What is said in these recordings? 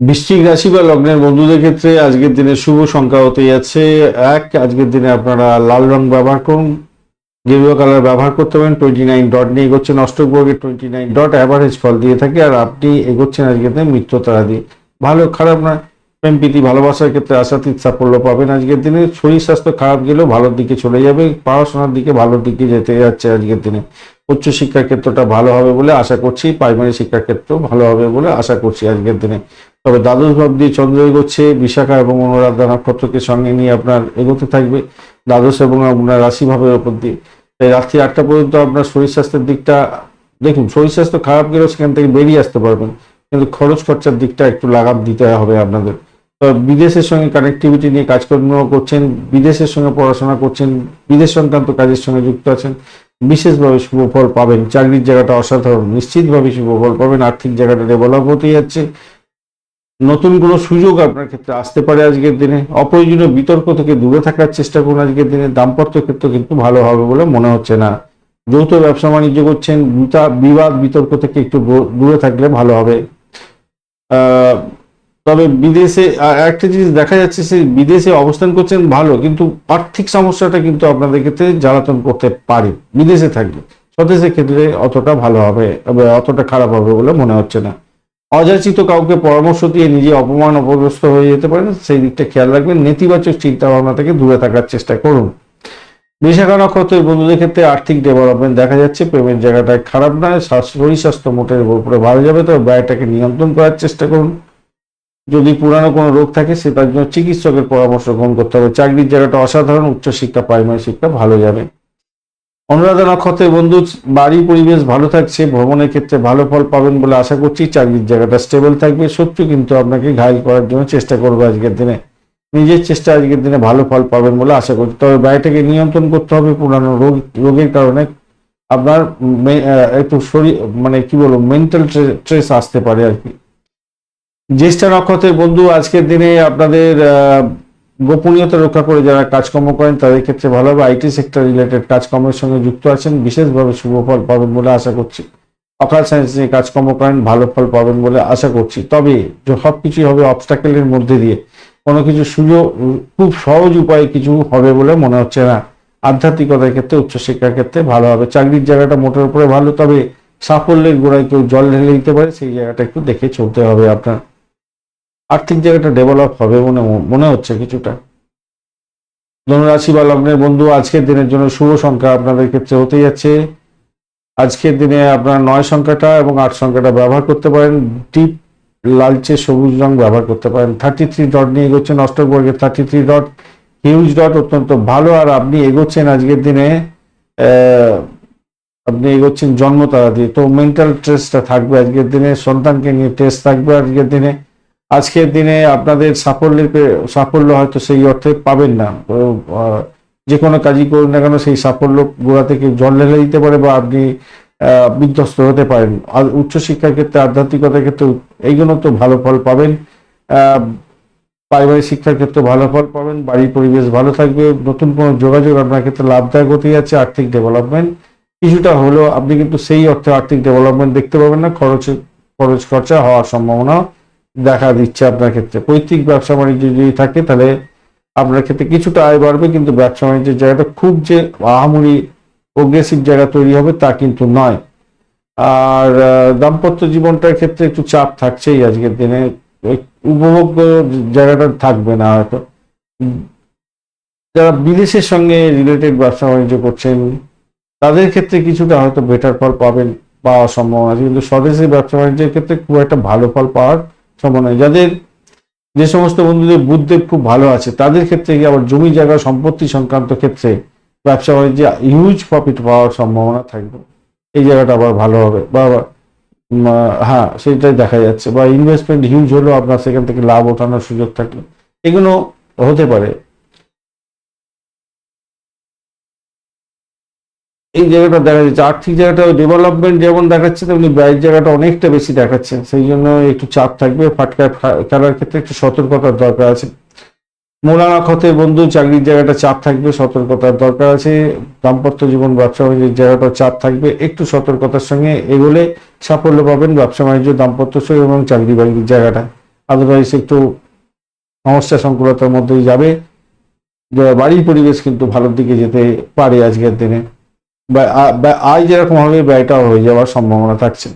বৃশ্চিক রাশি বা লগ্নের বন্ধুদের ক্ষেত্রে আজকের দিনে শুভ সংখ্যা হতে যাচ্ছে এক। আজকের দিনে আপনারা লাল রং ব্যবহার করুন, গেরুয়া কালার ব্যবহার করতে পারেন। টোয়েন্টি নাইন ডট নিয়ে এগোচ্ছেন অষ্টকবর্গের টোয়েন্টি নাইন ডট অ্যাভারেজ ফল দিয়ে থাকে, আর আপনি এগোচ্ছেন আজকের দিনে মৃত্যু তারা দিয়ে ভালো, খারাপ না প্রেম প্রীতি ভালোবাসার ক্ষেত্রে আশাতীত সাফল্য পাবেন। আজকের দিনে শরীর স্বাস্থ্য খারাপ গেলেও ভালোর দিকে চলে যাবে। পড়াশোনার দিকে ভালোর দিকে যেতে যাচ্ছে আজকের দিনে। উচ্চশিক্ষার ক্ষেত্রটা ভালো হবে বলে আশা করছি। প্রাইমারি শিক্ষার ক্ষেত্র ভালো হবে বলে আশা করছি আজকের দিনে। তবে দ্বাদশ ভাব দিয়ে চন্দ্র এগোচ্ছে। বিশাখা এবং অনুরাধা নক্ষত্রকে সঙ্গে নিয়ে আপনার এগোতে থাকবে। দ্বাদশ এবং আপনার রাশি ভাবের ওপর দিয়ে। তাই রাত্রি আটটা পর্যন্ত আপনার শরীর স্বাস্থ্যের দিকটা, দেখুন, শরীর স্বাস্থ্য খারাপ গেলেও সেখান থেকে বেরিয়ে আসতে পারবেন। কিন্তু খরচ খরচার দিকটা একটু লাগাম দিতে হবে আপনাদের। বিদেশের সঙ্গে কানেক্টিভিটি নিয়ে কাজকর্ম করছেন, বিদেশের সঙ্গে পড়াশোনা করছেন, বিদেশ সংক্রান্ত কাজের সঙ্গে যুক্ত আছেন, বিশেষভাবে শুভ ফল পাবেন। চাকরির জায়গাটা অসাধারণ, নিশ্চিতভাবে শুভ ফল পাবেন, আর্থিক জায়গাটা ডেভেলপ হতে যাচ্ছে। নতুন কোনো সুযোগ আপনার ক্ষেত্রে আসতে পারে আজকের দিনে। অপ্রয়োজনীয় বিতর্ক থেকে দূরে থাকার চেষ্টা করুন আজকের দিনে। দাম্পত্য ক্ষেত্র কিন্তু ভালো হবে বলে মনে হচ্ছে না। যৌথ ব্যবসা বাণিজ্য করছেন বিবাদ, বিতর্ক থেকে একটু দূরে থাকলে ভালো হবে। তবে বিদেশে একটা জিনিস দেখা যাচ্ছে সে বিদেশে অবস্থান করছেন ভালো, কিন্তু আর্থিক সমস্যাটা কিন্তু আপনাদের ক্ষেত্রে জ্বালাতন করতে পারে, বিদেশে থাকলে। স্বদেশের ক্ষেত্রে অতটা ভালো হবে অতটা খারাপ হবে বলে মনে হচ্ছে না। অযাচিত কাউকে পরামর্শ দিয়ে নিজে অপমান অপগ্রস্ত হয়ে যেতে পারেন, সেই দিকটা খেয়াল রাখবেন, নেতিবাচক চিন্তা ভাবনা থেকে দূরে থাকার চেষ্টা করুন। বিশাখা নক্ষত্রের বন্ধুদের ক্ষেত্রে আর্থিক ডেভেলপমেন্ট দেখা যাচ্ছে প্রেমের জায়গাটায় খারাপ নয় শরীর স্বাস্থ্য মোটের উপরে ভালো যাবে, তবে ব্যয়টাকে নিয়ন্ত্রণ করার চেষ্টা করুন। যদি পুরানো কোনো রোগ থাকে সেটার জন্য চিকিৎসকের পরামর্শ গ্রহণ করতে হবে। চাকরির জায়গাটা অসাধারণ, উচ্চশিক্ষা প্রাইমারি শিক্ষা ভালো যাবে। অনুরাধা নক্ষত্রের বন্ধু বাড়ি পরিবেশ ভালো থাকছে, ভ্রমণের ক্ষেত্রে ভালো ফল পাবেন বলে আশা করছি। চাকরির জায়গাটা স্টেবল থাকবে। শত্রু কিন্তু আপনাকে ঘায়ল করার জন্য চেষ্টা করবে আজকের দিনে। নিজের চেষ্টা আজকের দিনে ভালো ফল পাবেন বলে আশা করছি। তবে বাড়িটাকে নিয়ন্ত্রণ করতে হবে পুরানো রোগ, রোগের কারণে। আপনার একটু শরীর মানে কি বলব মেন্টাল স্ট্রেস আসতে পারে আর কি। জ্যেষ্ঠ নক্ষত্রের বন্ধু আজকের দিনে আপনাদের গোপনীয়তা রক্ষা করে যারা কাজকর্ম করেন, তাদের ক্ষেত্রে ভালো হবে। আইটি সেক্টর রিলেটেড কাজকর্মের সঙ্গে যুক্ত আছেন। বিশেষভাবে শুভ ফল পাবেন বলে আশা করছি। অকাল সায়েন্স নিয়ে কাজকর্ম করেন, ভালো ফল পাবেন বলে আশা করছি। তবে সব কিছুই হবে অবস্টাকেলের মধ্যে দিয়ে। কোনো কিছু সুযোগ, খুব সহজ উপায়ে কিছু হবে বলে মনে হচ্ছে না। আধ্যাত্মিকতার ক্ষেত্রে, উচ্চশিক্ষার ক্ষেত্রে ভালো হবে। চাকরির জায়গাটা মোটের উপরে ভালো, তবে সাফল্যের গোড়ায় কেউ জল ঢেলে দিতে পারে, সেই জায়গাটা একটু দেখে চলতে হবে আপনার। আর্থিক জায়গাটা ডেভেলপ হবে মনে মনে হচ্ছে কিছুটা। ধনুরাশি বা লগ্নের বন্ধু, আজকের দিনের জন্য শুভ সংখ্যা আপনাদের ক্ষেত্রে হতে যাচ্ছে। আজকের দিনে আপনার নয় সংখ্যাটা এবং আট সংখ্যাটা ব্যবহার করতে পারেন। ডিপ, লালচে, সবুজ রং ব্যবহার করতে পারেন। থার্টি থ্রি ডট নিয়ে এগোচ্ছেন অষ্টক বর্গের thirty three dot huge dot অত্যন্ত ভালো আর আপনি এগোচ্ছেন আজকের দিনে আপনি এগোচ্ছেন জন্ম তারা দিয়ে। তো মেন্টাল স্ট্রেসটা থাকবে আজকের দিনে, সন্তানকে নিয়ে টেস্ট থাকবে আজকের দিনে। আজকের দিনে আপনাদের সাফল্যের সাফল্য হয়তো সেই অর্থে পাবেন না। যে কোনো কাজই করুন না কেন সেই সাফল্য গোড়া থেকে জল ঢেলে দিতে পারে বা আপনি বিধ্বস্ত হতে পারেন। আর উচ্চশিক্ষার ক্ষেত্রে, আধ্যাত্মিকতার ক্ষেত্রে এইগুলো তো ভালো ফল পাবেন। পারিবারিক শিক্ষার ক্ষেত্রে ভালো ফল পাবেন, বাড়ির পরিবেশ ভালো থাকবে, নতুন কোনো যোগাযোগ আপনার ক্ষেত্রে লাভদায়ক হতে যাচ্ছে, আর্থিক ডেভেলপমেন্ট। কিছুটা হলেও আপনি কিন্তু সেই অর্থে আর্থিক ডেভেলপমেন্ট দেখতে পাবেন না, খরচ খরচ খরচা হওয়ার সম্ভাবনা। দেখা দিচ্ছে আপনার ক্ষেত্রে। পৈতৃক ব্যবসা বাণিজ্য যদি থাকে, তাহলে আপনার ক্ষেত্রে কিছুটা আয় বাড়বে, কিন্তু ব্যবসা বাণিজ্যের জায়গাটা খুব যে আহামরি অগ্রেসিভ জায়গা তৈরি হবে তা কিন্তু নয়। আর দাম্পত্য জীবনটার ক্ষেত্রে একটু চাপ থাকছেই আজকের দিনে। উপভোগ্য জায়গাটা থাকবে না হয়তো। যারা বিদেশের সঙ্গে রিলেটেড ব্যবসা বাণিজ্য করছেন, তাদের ক্ষেত্রে কিছুটা হয়তো বেটার ফল পাবেন, পাওয়ার সম্ভাবনা আছে। কিন্তু স্বদেশি ব্যবসা বাণিজ্যের ক্ষেত্রে খুব একটা ভালো ফল পাওয়ার নেই। যাদের যে সমস্ত বন্ধুদের বুদ্ধে খুব ভালো আছে, তাদের ক্ষেত্রে কি আবার জমি জায়গা সম্পত্তি সংক্রান্ত ক্ষেত্রে ব্যবসা বাণিজ্যে হিউজ প্রফিট পাওয়ার সম্ভাবনা থাকবে। এই জায়গাটা আবার ভালো হবে বা হ্যাঁ সেটাই দেখা যাচ্ছে। বা ইনভেস্টমেন্ট হিউজ হলেও আপনার সেখান থেকে লাভ ওঠানোর সুযোগ থাকল। এগুলো হতে পারে। এই জায়গাটা দেখা যাচ্ছে, আর্থিক জায়গাটা ডেভেলপমেন্ট যেমন দেখাচ্ছে, তেমনি ব্যয়ের জায়গাটা অনেকটা বেশি দেখাচ্ছে। সেই জন্য একটু চাপ থাকবে, ফাটকা খেলার ক্ষেত্রে একটু সতর্কতার দরকার আছে। মোলা নক্ষত্রের বন্ধু, চাকরির জায়গাটা চাপ থাকবে, সতর্কতার দরকার আছে। দাম্পত্য জীবন, ব্যবসা বাণিজ্যের জায়গাটা চাপ থাকবে, একটু সতর্কতার সঙ্গে এগোলে সাফল্য পাবেন ব্যবসা বাণিজ্য, দাম্পত্য এবং চাকরি বাড়ির জায়গাটা। আদারওয়াইজ একটু সমস্যা সংকুলতার মধ্যেই যাবে। বাড়ির পরিবেশ কিন্তু ভালোর দিকে যেতে পারে আজকের দিনে। আয় যেরকম হবে ব্যয়টাও হয়ে যাওয়ার সম্ভাবনা থাকছে।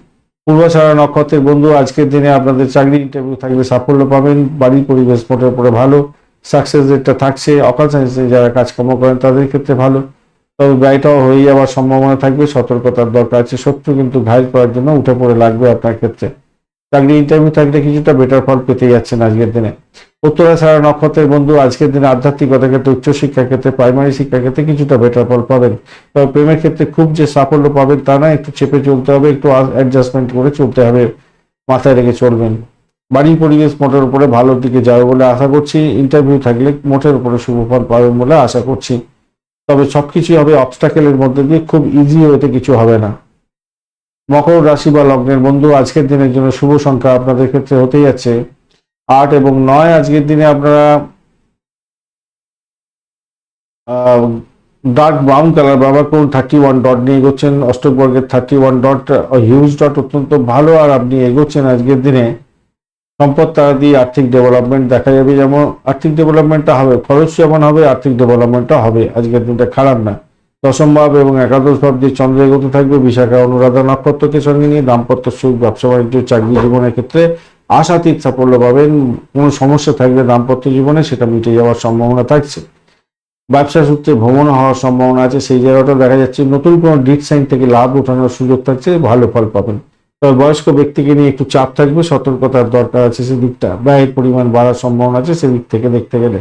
পূর্বাশারা নক্ষত্রের বন্ধু, আজকের দিনে আপনাদের চাকরি ইন্টারভিউ থাকবে, সাফল্য পাবেন, বাড়ির পরিবেশ মোটের উপরে ভালো সাকসেস রেটটা থাকছে, অকাল সায়েন্সে যারা কাজকর্ম করেন তাদের ক্ষেত্রে ভালো, তবে ব্যয়টাও হয়ে যাওয়ার সম্ভাবনা থাকবে, সতর্কতার দরকার আছে, শত্রু কিন্তু ঘায়ল করার জন্য উঠে পড়ে লাগবে আপনার ক্ষেত্রে। চাকরি ইন্টারভিউ থাকলে কিছুটা বেটার ফল পেতে যাচ্ছেন আজকের দিনে। উত্তরা ছাড়া নক্ষত্রের বন্ধু আজকের দিনে আধ্যাত্মিকতা ক্ষেত্রে উচ্চশিক্ষার ক্ষেত্রে প্রাইমারি শিক্ষার ক্ষেত্রে কিছুটা বেটার ফল পাবেন। তবে প্রেমের ক্ষেত্রে খুব যে সাফল্য পাবেন তা না একটু চেপে চলতে হবে, একটু অ্যাডজাস্টমেন্ট করে চলতে হবে, মাথায় রেখে চলবেন। বাড়ির পরিবেশ মোটের উপরে ভালোর দিকে যাবে বলে আশা করছি ইন্টারভিউ থাকলে মোটের উপরে শুভ ফল পাবেন বলে আশা করছি। তবে সবকিছুই হবে অবস্টাকেলের মধ্যে দিয়ে, খুব ইজি ওয়েতে কিছু হবে না। মকর রাশি বা লগ্নের বন্ধু, আজকের দিনের জন্য শুভ সংখ্যা আপনাদের ক্ষেত্রে হতেই যাচ্ছে। আট এবং নয় আজকের দিনে আপনারা ডার্ক ব্রাউন কালার ব্যবহার করুন থার্টি ওয়ান ডট নিয়ে এগোচ্ছেন অষ্টক বর্গের thirty one dot huge dot অত্যন্ত ভালো, আর আপনি এগোচ্ছেন আজকের দিনে। সম্পদ তারা দিয়ে আর্থিক ডেভেলপমেন্ট দেখা যাবে, যেমন আর্থিক ডেভেলপমেন্টটা হবে, খরচ যেমন হবে, আর্থিক ডেভেলপমেন্টটা হবে। আজকের দিনটা খারাপ না। দশম এবং একাদশ ভাব দিয়ে চন্দ্র এগোতে থাকবে, বিশাখা, অনুরাধা নক্ষত্রকে সঙ্গে নিয়ে দাম্পত্য সুখ ব্যবসা বাণিজ্য চাকরি জীবনের ক্ষেত্রে আশাতীত সাফল্য পাবেন কোনো সমস্যা থাকলে দাম্পত্য জীবনে সেটা মিটে যাওয়ার সম্ভাবনা থাকছে। ব্যবসা সূত্রে ভ্রমণ হওয়ার সম্ভাবনা আছে, সেই জায়গাটা দেখা যাচ্ছে। নতুন কোনো ডিট সাইন থেকে লাভ ওঠানোর সুযোগ থাকছে, ভালো ফল পাবেন। তবে বয়স্ক ব্যক্তিকে নিয়ে একটু চাপ থাকবে, সতর্কতার দরকার আছে সেদিকটা। ব্যয়ের পরিমাণ বাড়ার সম্ভাবনা আছে সেদিক থেকে দেখতে গেলে।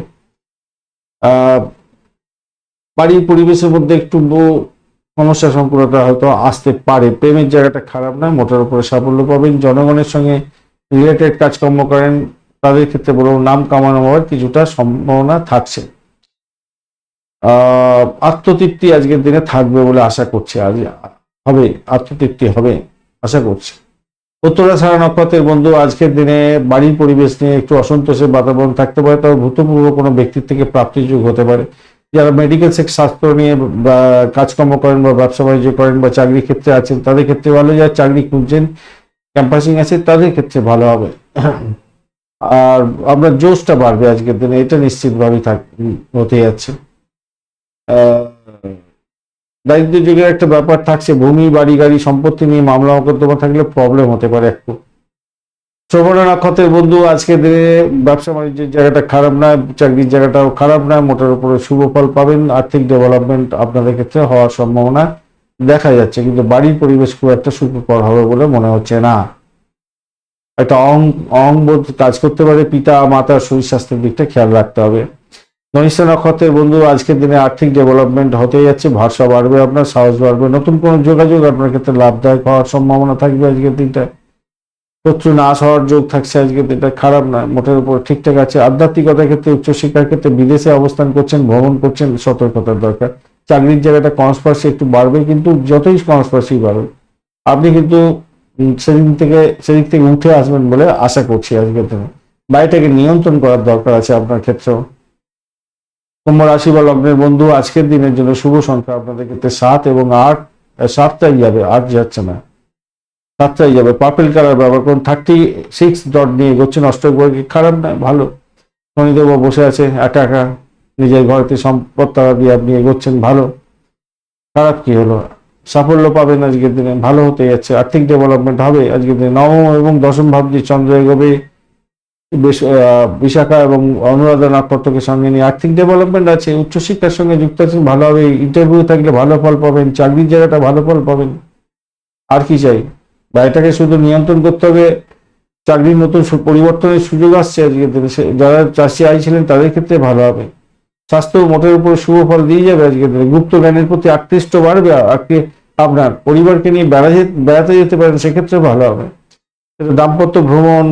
বাড়ির পরিবেশের মধ্যে একটু সমস্যা সম্পূর্ণতা হয়তো আসতে পারে। প্রেমের জায়গাটা খারাপ নয় মোটার উপরে সাফল্য পাবেন। জনগণের সঙ্গে রিলেটেড কাজকর্ম করেন, তাদের ক্ষেত্রে বলব নাম কামানো হওয়ার কিছুটা সম্ভাবনা থাকছে। আত্মতৃপ্তি আজকের দিনে থাকবে বলে আশা করছি। আজ হবে, আত্মতৃপ্তি হবে, আশা করছি। উত্তরা ছাড়া নক্ষত্রের বন্ধু, আজকের দিনে বাড়ির পরিবেশ নিয়ে একটু অসন্তোষের বাতাবরণ থাকতে পারে, তবে ভূতপূর্ব কোনো ব্যক্তির থেকে প্রাপ্তির যুগ হতে পারে। যারা মেডিকেল স্বাস্থ্য নিয়ে কাজকর্ম করেন বা ব্যবসা বাণিজ্য করেন বা চাকরির ক্ষেত্রে আছেন, তাদের ক্ষেত্রে ভালো যারা চাকরি খুঁজছেন ক্যাম্পাসিং আছে, তাদের ক্ষেত্রে ভালো হবে। আর আপনার জোশটা বাড়বে আজকের দিনে, এটা নিশ্চিতভাবেই থাক হতে যাচ্ছে। দারিদ্র যুগের একটা ব্যাপার থাকছে, ভূমি, বাড়ি, গাড়ি, সম্পত্তি নিয়ে মামলা মোকদ্দমা থাকলে প্রবলেম হতে পারে একটু শ্রবণ নক্ষত্রের বন্ধু আজকে দিনে ব্যবসা বাণিজ্যের জায়গাটা খারাপ না চাকরির জায়গাটাও খারাপ না মোটার উপরে শুভ ফল পাবেন, আর্থিক ডেভেলপমেন্ট আপনাদের ক্ষেত্রে হওয়ার সম্ভাবনা। দেখা যাচ্ছে, কিন্তু বাড়ির পরিবেশ খুব একটা সুখকর হবে বলে মনে হচ্ছে না। একটা অং অহংবোধ কাজ করতে পারে, পিতা মাতার শরীর স্বাস্থ্যের দিকটা খেয়াল রাখতে হবে। ধনিষ্ঠ নক্ষত্রের বন্ধু, আজকের দিনে আর্থিক ডেভেলপমেন্ট হতে যাচ্ছে, ভরসা বাড়বে আপনার, সাহস বাড়বে। নতুন কোনো যোগাযোগ আপনার ক্ষেত্রে লাভদায়ক হওয়ার সম্ভাবনা থাকবে আজকের দিনটা শত্রু নাশ হওয়ার যোগ থাকছে আজকের দিনটা খারাপ না মোটের উপর ঠিকঠাক আছে। আধ্যাত্মিকতার ক্ষেত্রে, উচ্চশিক্ষার ক্ষেত্রে বিদেশে অবস্থান করছেন, ভ্রমণ করছেন, সতর্কতার দরকার। চাকরির জায়গাটা কনস্পার্সি একটু বাড়বে, কিন্তু যতই কনস্পার্সি বাড়বে আপনি কিন্তু সেদিন থেকে, সেদিক থেকে উঠে আসবেন বলে আশা করছি আজকের দিনে। বাড়িটাকে নিয়ন্ত্রণ করার দরকার আছে আপনার ক্ষেত্রেও। কুম্ভ রাশি বা লগ্নের বন্ধু, আজকের দিনের জন্য শুভ সংখ্যা আপনাদের ক্ষেত্রে সাত এবং আট সাতটাই যাবে, আট যাচ্ছে না। সাতটাই যাবে। পার্পেল কালার ব্যবহার করুন থার্টি সিক্স ডট নিয়ে এগোচ্ছেন অষ্টবর্গে খারাপ নয়, ভালো। শনিদেব বসে আছে, একা একা। নিজের ঘরেতে সম্পদ তারা দিয়ে আপনি এগোচ্ছেন ভালো, খারাপ কি হলো? সাফল্য পাবেন আজকের দিনে, ভালো হতে যাচ্ছে। আর্থিক ডেভেলপমেন্ট হবে আজকের দিনে। নবম এবং দশম ভাব যে চন্দ্র এগোবে বেশ বিশাখা এবং অনুরাধা নক্ষত্রকে সঙ্গে নিয়ে। আর্থিক ডেভেলপমেন্ট আছে, উচ্চশিক্ষার সঙ্গে যুক্ত আছেন ভালো হবে ইন্টারভিউ থাকলে ভালো ফল পাবেন, চাকরির জায়গাটা ভালো ফল পাবেন। আর কি চাই? বাড়িটাকে শুধু নিয়ন্ত্রণ করতে হবে, চাকরির নতুন পরিবর্তনের সুযোগ আসছে আজকের দিনে। যারা চাষি আই ছিলেন, তাদের ক্ষেত্রে ভালো হবে। স্বাস্থ্য মোটের উপর শুভ ফল দিয়ে যাবে আজকে। গুপ্ত জ্ঞানের প্রতি আকৃষ্ট বাড়বে, আজকে আপনার পরিবারকে নিয়ে বেড়াতে যেতে পারেন সেক্ষেত্রে ভালো হবে। দাম্পত্য ভ্রমণ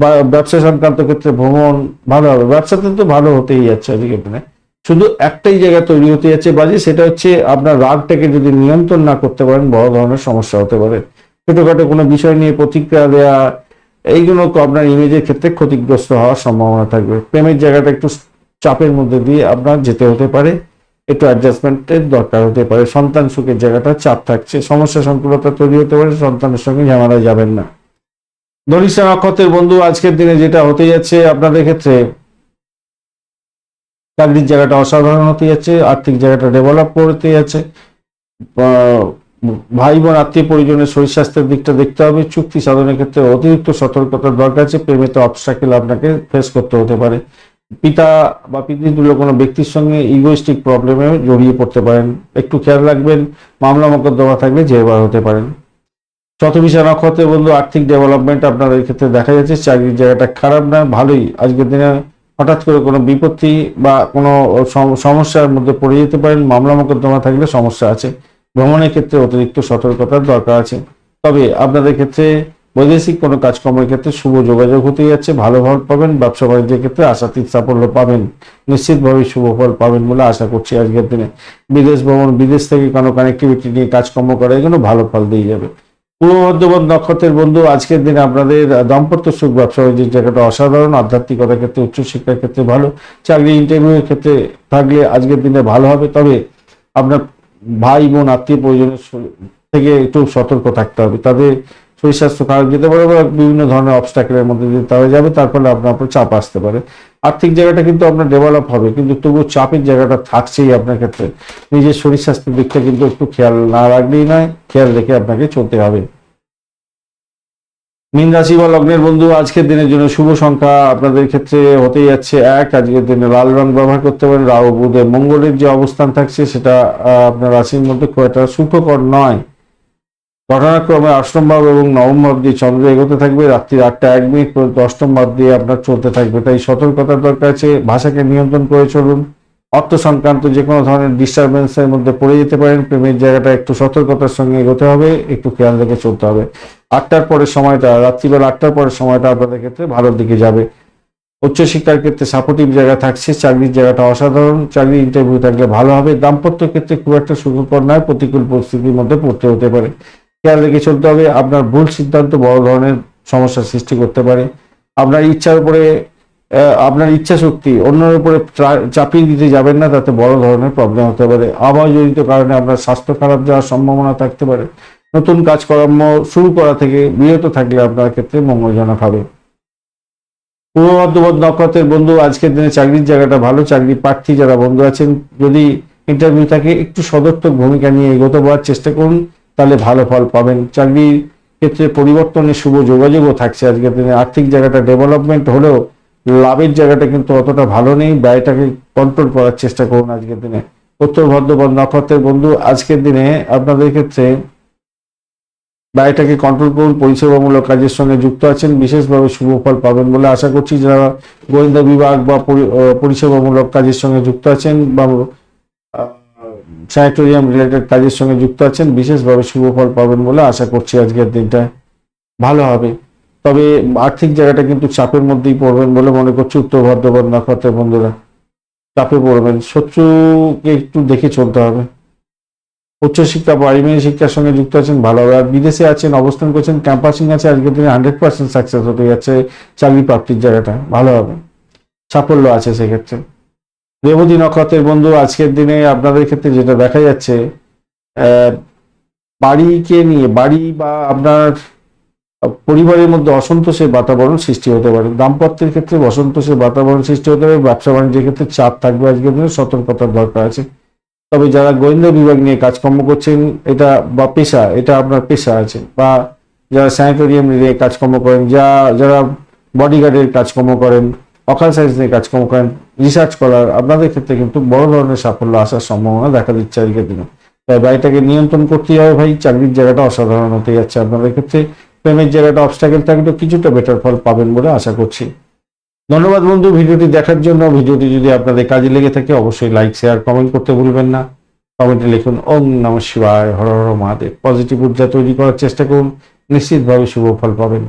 বা ব্যবসা সংক্রান্ত ক্ষেত্রে ভ্রমণ ভালো হবে। ব্যবসাতে তো ভালো হতেই যাচ্ছে আজকের দিনে শুধু একটাই জায়গা তৈরি হতে যাচ্ছে বাজে, সেটা হচ্ছে আপনার রাগটাকে যদি নিয়ন্ত্রণ না করতে পারেন, বড় ধরনের সমস্যা হতে পারে। ছোটখাটো কোনো বিষয় নিয়ে প্রতিক্রিয়া দেওয়া এইগুলো আপনার ইমেজের ক্ষেত্রে ক্ষতিগ্রস্ত হওয়ার সম্ভাবনা থাকবে। প্রেমের জায়গাটা একটু চাপের মধ্যে দিয়ে আপনার যেতে হতে পারে, একটু অ্যাডজাস্টমেন্টের দরকার হতে পারে। সন্তান সুখের জায়গাটা চাপ থাকছে, সমস্যা সংকুলতা তৈরি হতে পারে, সন্তানের সঙ্গে ঝামেলা যাবেন না। ধনিষ্ঠা নক্ষত্রের বন্ধু আজকের দিনে যেটা হতে যাচ্ছে আপনাদের ক্ষেত্রে, চাকরির জায়গাটা অসাধারণ হতে যাচ্ছে, আর্থিক জায়গাটা ডেভেলপ করতে যাচ্ছে। ভাই বোন, আত্মীয় পরিজনের শরীর স্বাস্থ্যের দিকটা দেখতে হবে, চুক্তি সাধনের ক্ষেত্রে অতিরিক্ত সতর্কতার দরকার আছে প্রেমেতে অবস্ট্রাকেল আপনাকে ফেস করতে হতে পারে। পিতা বা পিতৃতুল্য কোনো ব্যক্তির সঙ্গে ইগোইস্টিক প্রবলেমে জড়িয়ে পড়তে পারেন। একটু খেয়াল রাখবেন, মামলা মোকদ্দমা থাকলে জেরবার হতে পারেন। শতবিশা নক্ষত্রে বন্ধু, আর্থিক ডেভেলপমেন্ট আপনাদের ক্ষেত্রে দেখা যাচ্ছে, চাকরির জায়গাটা খারাপ না, ভালোই। আজকের দিনে হঠাৎ করে কোনো বিপত্তি বা কোনো সম- সমস্যার মধ্যে পড়ে যেতে পারেন, মামলা মোকদ্দমা থাকলে সমস্যা আছে। ভ্রমণের ক্ষেত্রে অতিরিক্ত সতর্কতার দরকার আছে। তবে আপনাদের ক্ষেত্রে বৈদেশিক কোনো কাজকর্মের ক্ষেত্রে শুভ যোগাযোগ হতে যাচ্ছে, ভালো ফল পাবেন, ব্যবসা বাণিজ্যের ক্ষেত্রে আশাতীত সাফল্য পাবেন নিশ্চিতভাবে শুভ ফল পাবেন বলে আশা করছি আজকের দিনে। বিদেশ ভ্রমণ, বিদেশ থেকে কোনো কানেক্টিভিটি নিয়ে কাজকর্ম করা এগুলো ভালো ফল দিয়ে যাবে। পূর্ব বর্ধমান নক্ষত্রের বন্ধু, আজকের দিনে আপনাদের দাম্পত্য সুখ, ব্যবসা বাণিজ্যের জায়গাটা অসাধারণ, আধ্যাত্মিকতার ক্ষেত্রে, উচ্চশিক্ষার ক্ষেত্রে ভালো, চাকরি ইন্টারভিউয়ের ক্ষেত্রে থাকলে আজকের দিনে ভালো হবে, তবে আপনার ভাই বোন আত্মীয় পরিজনের থেকে একটু সতর্ক থাকতে হবে। তাদের শরীর স্বাস্থ্য খারাপ যেতে পারে বা বিভিন্ন ধরনের অবস্টাকেলের মধ্যে দিয়ে তারা যাবে, তার ফলে আপনার উপর চাপ আসতে পারে। আর্থিক জায়গাটা কিন্তু আপনার ডেভেলপ হবে, কিন্তু তবুও চাপের জায়গাটা থাকছেই আপনার ক্ষেত্রে। নিজের শরীর স্বাস্থ্যের দিকটা কিন্তু একটু খেয়াল না রাখলেই নয়, খেয়াল রেখে আপনাকে চলতে হবে। মীন রাশি বা লগ্নের বন্ধু, আজকের দিনের জন্য শুভ সংখ্যা আপনাদের ক্ষেত্রে হতেই যাচ্ছে এক। আজকের দিনে লাল রং ব্যবহার করতে পারেন। রাহু, বুধের মঙ্গলের যে অবস্থান থাকছে, সেটা আপনার রাশির মধ্যে খুব একটা সুখকর নয়। ঘটনাক্রমে অষ্টম ভাব এবং নবম ভাব দিয়ে চন্দ্র এগোতে থাকবে। রাত্রি আটটা এক মিনিট পর্যন্ত অষ্টম ভাব দিয়ে আপনার চলতে থাকবে। তাই সতর্কতার দরকার আছে, ভাষাকে নিয়ন্ত্রণ করে চলুন। অর্থ সংক্রান্ত যে কোনো ধরনের ডিস্টারবেন্সের মধ্যে পড়ে যেতে পারেন। প্রেমের জায়গাটা একটু সতর্কতার সঙ্গে এগোতে হবে, একটু খেয়াল রেখে চলতে হবে। আটটার পরের সময়টা, রাত্রিবেলা আটটার পরের সময়টা আপনাদের ক্ষেত্রে ভালোর দিকে যাবে। উচ্চশিক্ষার ক্ষেত্রে সাপোর্টিভ জায়গা থাকছে, চাকরির জায়গাটা অসাধারণ। চাকরি ইন্টারভিউ থাকলে ভালো হবে। দাম্পত্য ক্ষেত্রে খুব একটা সুখকর নয়, প্রতিকূল পরিস্থিতির মধ্যে পড়তে হতে পারে। খেয়াল রেখে চলতে হবে, আপনার ভুল সিদ্ধান্ত বড় ধরনের সমস্যার সৃষ্টি করতে পারে। আপনার ইচ্ছার উপরে আপনার ইচ্ছা শক্তি অন্যের উপরে চাপিয়ে দিতে যাবেন না, তাতে বড় ধরনের প্রবলেম হতে পারে। আবহাওয়াজনিত কারণে আপনার স্বাস্থ্য খারাপ যাওয়ার সম্ভাবনা থাকতে পারে। নতুন কাজকর্ম শুরু করা থেকে বিরত থাকলে আপনার ক্ষেত্রে মঙ্গলজনক হবে। পূর্ব বর্ধমান নক্ষত্রের বন্ধু, আজকের দিনে চাকরির জায়গাটা ভালো, চাকরি প্রার্থী যারা বন্ধু আছেন, যদি ইন্টারভিউ থাকে, একটু সদর্থক ভূমিকা নিয়ে এগোতে পারার চেষ্টা করুন। তাহলে ভালো ফল পাবেন। চাকরির ক্ষেত্রে পরিবর্তনের শুভ যোগাযোগও থাকছে। আজকের দিনে আর্থিক জায়গাটা ডেভেলপমেন্ট হলেও লাভের জায়গাটা কিন্তু অতটা ভালো নেই। ব্যয়টাকে কন্ট্রোল করার চেষ্টা করুন আজকের দিনে। উত্তর বর্ধমান নক্ষত্রের বন্ধু, আজকের দিনে আপনাদের ক্ষেত্রে ব্যয়টাকে কন্ট্রোল করুন, পরিষেবামূলক কাজের সঙ্গে যুক্ত আছেন, বিশেষভাবে শুভ ফল পাবেন বলে আশা করছি। যারা গোয়েন্দা বিভাগ বা পরিষেবামূলক কাজের সঙ্গে যুক্ত আছেন বা স্যানিটোরিয়াম রিলেটেড কাজের সঙ্গে যুক্ত আছেন, বিশেষভাবে শুভ ফল পাবেন বলে আশা করছি আজকের দিনটা ভালো হবে। তবে আর্থিক জায়গাটা কিন্তু চাপের মধ্যেই পড়বেন বলে মনে করছি উত্তর বর্ধমান নক্ষত্রের বন্ধুরা চাপে পড়বেন। শত্রুকে একটু দেখে চলতে হবে। উচ্চশিক্ষা প্রাইমারি শিক্ষার সঙ্গে যুক্ত আছেন, ভালো হবে। আর বিদেশে আছেন, অবস্থান করছেন ক্যাম্পাসিং আছে, আজকের দিনে হান্ড্রেড পার্সেন্ট সাকসেস হতে যাচ্ছে চাকরি প্রাপ্তির জায়গাটা। ভালো হবে। সাফল্য আছে সেক্ষেত্রে। রেবতী নক্ষত্রের বন্ধু, আজকের দিনে আপনাদের ক্ষেত্রে যেটা দেখা যাচ্ছে বাড়িকে নিয়ে, বাড়ি বা আপনার পরিবারের মধ্যে অসন্তোষের বাতাবরণ সৃষ্টি হতে পারে। দাম্পত্যের ক্ষেত্রে অসন্তোষের বাতাবরণ সৃষ্টি হতে পারে, ব্যবসা বাণিজ্যের ক্ষেত্রে চাপ থাকবে, আজকের দিনে সতর্কতার দরকার আছে। তবে যারা গোয়েন্দা বিভাগ নিয়ে কাজকর্ম করছেন, এটা বা পেশা, এটা আপনার পেশা আছে। বা যারা স্যানিটোরিয়াম নিয়ে কাজকর্ম করেন, যা, যারা বডিগার্ডের কাজকর্ম করেন অকাল সাইন্স নিয়ে কাজকর্ম করেন রিসার্চ করার, আপনাদের ক্ষেত্রে কিন্তু বড় ধরনের সাফল্য আসার সম্ভাবনা দেখা দিচ্ছে আজকের দিনে। তাই বাড়িটাকে নিয়ন্ত্রণ করতেই হবে ভাই, চাকরির জায়গাটা অসাধারণ হতে যাচ্ছে আপনাদের ক্ষেত্রে। প্রেমের জায়গাটা অবস্টাকেল থাকলেও কিছুটা বেটার ফল পাবেন বলে আশা করছি। ধন্যবাদ বন্ধু, ভিডিওটি দেখার জন্য। ভিডিওটি যদি আপনাদের কাজে লেগে থাকে, অবশ্যই লাইক শেয়ার কমেন্ট করতে ভুলবেন না। কমেন্টে লিখুন, ওম নম শিবায়, হর হর মহাদেব। পজিটিভ ঊর্জা তৈরি করার চেষ্টা করুন। নিশ্চিতভাবে শুভ ফল পাবেন।